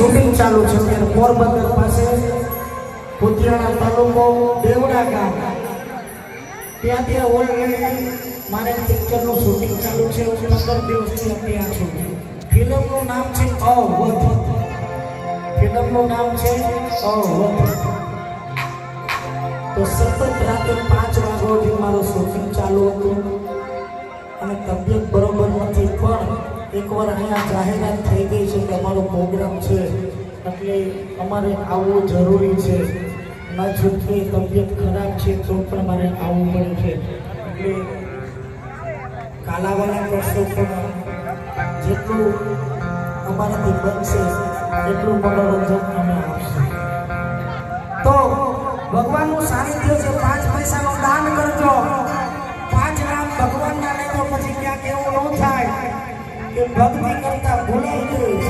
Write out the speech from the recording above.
Shooting ચાલુ છે. અત્યારે પોરબંદર પાસે કુતિયાણા તાલુકો દેવડા ગામ. ત્યાં ત્યાં ઓલરેડી મારે પિક્ચરનું શૂટિંગ ચાલુ છે. હું પંદર દિવસથી ત્યાં છું. ફિલ્મનું નામ છે અવધ. ફિલ્મનું નામ છે અવધ. તો સતત રાતે પાંચ વાગ્યા સુધી મારું શૂટિંગ ચાલુ હતું. અને તબિયત એકવાર અહીંયા જાહેરાત થઈ ગઈ છે કે અમારો પ્રોગ્રામ છે, એટલે અમારે આવવું જરૂરી છે. ના છૂટકી તબિયત ખરાબ છે તો પણ મારે આવવું પડે છે. એટલે કાલાવાલા કરશો પણ જેટલું અમારાથી બનશે, એટલું મનોરંજન અમે આપશે. તો ભગવાનનું સાનિધ્ય છે, પાંચ પૈસાનું દાન કરજો. ભક્તિ કરતા ભૂલાઈ ગયું